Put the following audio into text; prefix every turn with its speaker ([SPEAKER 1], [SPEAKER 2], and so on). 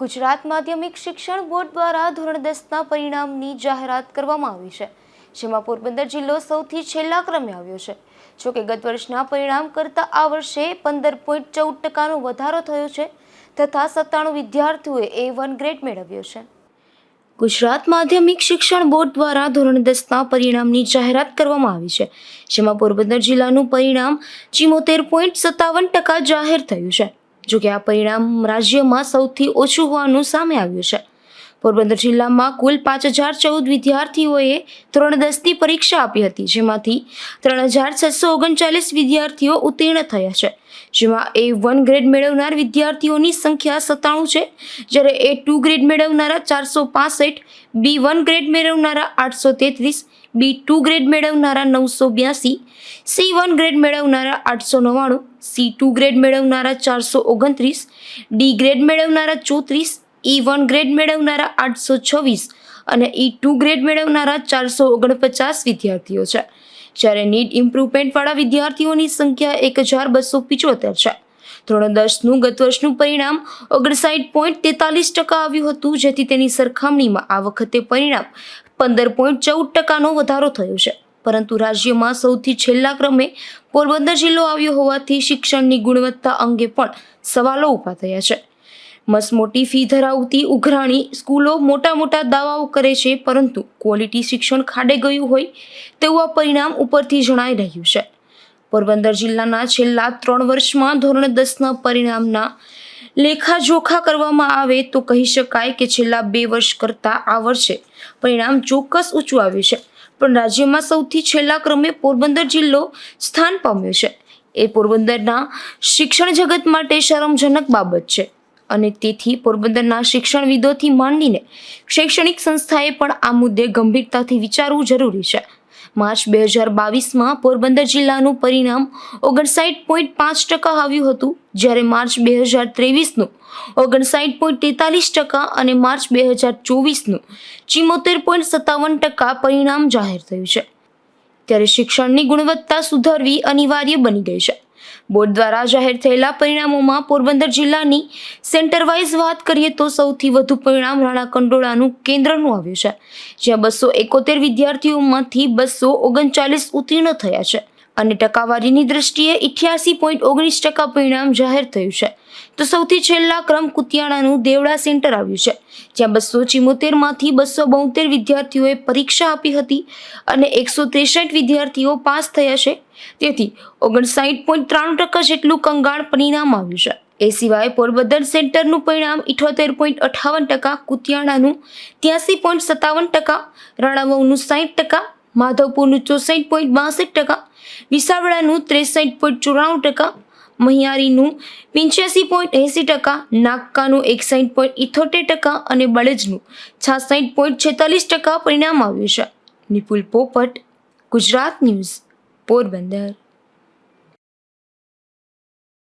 [SPEAKER 1] ગુજરાત માધ્યમિક શિક્ષણ બોર્ડ દ્વારા ધોરણ દસના પરિણામની જાહેરાત કરવામાં આવી છે, જેમાં પોરબંદર જિલ્લો સૌથી છેલ્લા ક્રમે આવ્યો છે. જોકે ગત વર્ષના પરિણામ કરતાં આ વર્ષે પંદર પોઈન્ટ ચૌદ ટકાનો વધારો થયો છે તથા સત્તાણું વિદ્યાર્થીઓએ એ વન ગ્રેડ મેળવ્યો છે. ગુજરાત માધ્યમિક શિક્ષણ બોર્ડ દ્વારા ધોરણ દસના પરિણામની જાહેરાત કરવામાં આવી છે, જેમાં પોરબંદર જિલ્લાનું પરિણામ ચિમોતેર પોઈન્ટ સત્તાવન ટકા જાહેર થયું છે. જોકે આ પરિણામ રાજ્યમાં સૌથી ઓછું હોવાનું સામે આવ્યું છે. પોરબંદર જિલ્લામાં કુલ પાંચ હજાર ચૌદ વિદ્યાર્થીઓએ ધોરણ દસની પરીક્ષા આપી હતી, જેમાંથી ત્રણ હજાર છસો ઓગણચાલીસ વિદ્યાર્થીઓ ઉત્તીર્ણ થયા છે. જેમાં એ વન ગ્રેડ મેળવનાર વિદ્યાર્થીઓની સંખ્યા સત્તાણું છે, જ્યારે એ ટુ ગ્રેડ મેળવનારા ચારસો પાસઠ બી વન ગ્રેડ મેળવનારા આઠસો તેત્રીસ બી ટુ ગ્રેડ મેળવનારા નવસો બ્યાસી સી વન ગ્રેડ મેળવનારા આઠસો નવ્વાણું સી ટુ ગ્રેડ મેળવનારા ચારસો ઓગણત્રીસ ડી ગ્રેડ મેળવનારા ચોત્રીસ ઈ વન ગ્રેડ મેળવનારા આઠસો છવ્વીસ અને ઈ ટુ ગ્રેડ મેળવનારા ચારસો ઓગણપચાસ વિદ્યાર્થીઓ છે. જ્યારે નીટ ઇમ્પ્રુવમેન્ટવાળા વિદ્યાર્થીઓની સંખ્યા એક હજાર બસો પિચોતેર છે. ધોરણ દસનું ગત વર્ષનું પરિણામ ઓગણસાઠ પોઈન્ટ તેતાલીસ ટકા આવ્યું હતું, જેથી તેની સરખામણીમાં આ વખતે પરિણામ પંદર પોઈન્ટ ચૌદ ટકાનો વધારો થયો છે. પરંતુ રાજ્યમાં સૌથી છેલ્લા ક્રમે પોરબંદર જિલ્લો આવ્યો હોવાથી શિક્ષણની ગુણવત્તા અંગે પણ સવાલો ઊભા થયા છે. મસમોટી ફી ધરાવતી ઉઘરાણી સ્કૂલો મોટા મોટા દાવાઓ કરે છે, પરંતુ ક્વોલિટી શિક્ષણ ખાડે ગયું હોય તેવું આ પરિણામ ઉપરથી જણાઈ રહ્યું છે. પોરબંદર જિલ્લાના છેલ્લા ત્રણ વર્ષમાં ધોરણ દસના પરિણામના લેખાજોખા કરવામાં આવે તો કહી શકાય કે છેલ્લા બે વર્ષ કરતાં આ વર્ષે પરિણામ ચોક્કસ ઊંચું આવ્યું છે. પણ રાજ્યમાં સૌથી છેલ્લા ક્રમે પોરબંદર જિલ્લો સ્થાન પામ્યો છે. એ પોરબંદરના શિક્ષણ જગત માટે શરમજનક બાબત છે. અને તેથી પોરબંદરના શિક્ષણવિદોથી માંડીને શૈક્ષણિક સંસ્થાએ પણ આ મુદ્દે ગંભીરતાથી વિચારવું જરૂરી છે. માર્ચ બે હજાર બાવીસમાં પોરબંદર જિલ્લાનું પરિણામ ઓગણસાઠ પોઈન્ટ પાંચ ટકા આવ્યું હતું. જ્યારે માર્ચ બે હજાર ત્રેવીસનું ઓગણસાઠ પોઈન્ટ તેતાલીસ ટકા અને માર્ચ બે હજાર ચોવીસનું ચિમોતેર પોઈન્ટ સત્તાવન ટકા પરિણામ જાહેર થયું છે. ત્યારે શિક્ષણની ગુણવત્તા સુધારવી અનિવાર્ય બની ગઈ છે. બોર્ડ દ્વારા જાહેર થયેલા પરિણામોમાં પોરબંદર જિલ્લાની સેન્ટર વાઇઝ વાત કરીએ તો સૌથી વધુ પરિણામ રાણા કંડોળાનું કેન્દ્રનું આવ્યું છે, જ્યાં બસો એકોતેર વિદ્યાર્થીઓમાંથી બસો ઓગણચાલીસ ઉત્તીર્ણ થયા છે. અને ટકાવારીની દ્રષ્ટિએ ઇઠ્યાસી પોઈન્ટ ઓગણીસ ટકા પરિણામ જાહેર થયું છે. તો સૌથી છેલ્લા ક્રમ કુતિયાણાનું દેવડા સેન્ટર આવ્યું છે, જ્યાં બસો ચિમોતેરમાંથી બસો બોતેર વિદ્યાર્થીઓએ પરીક્ષા આપી હતી અને એકસો ત્રેસઠ વિદ્યાર્થીઓ પાસ થયા છે. તેથી ઓગણસાઠ પોઈન્ટ ત્રાણું ટકા જેટલું કંગાળ પરિણામ આવ્યું છે. એ સિવાય પોરબંદર સેન્ટરનું પરિણામ ઇઠોતેર પોઈન્ટ અઠાવન ટકા, કુતિયાણાનું ત્યાસી પોઈન્ટ સત્તાવન ટકા, રાણાવાવનું સાઠ ટકા માધવપુરનું ચોસઠ પોઈન્ટ બાસઠ ટકા, વિસાવડાનું ત્રેસઠ પોઈન્ટ ચોરાણું ટકા, મહિયારીનું પંચ્યાસી પોઈન્ટ એંસી ટકા, નાગકાનું એકસાઠ પોઈન્ટ ઇથોતેર ટકા અને બળજનું છાસઠ પોઈન્ટ છેતાલીસ ટકા પરિણામ આવ્યું છે. નિપુલ પોપટ, ગુજરાત ન્યૂઝ, પોરબંદર.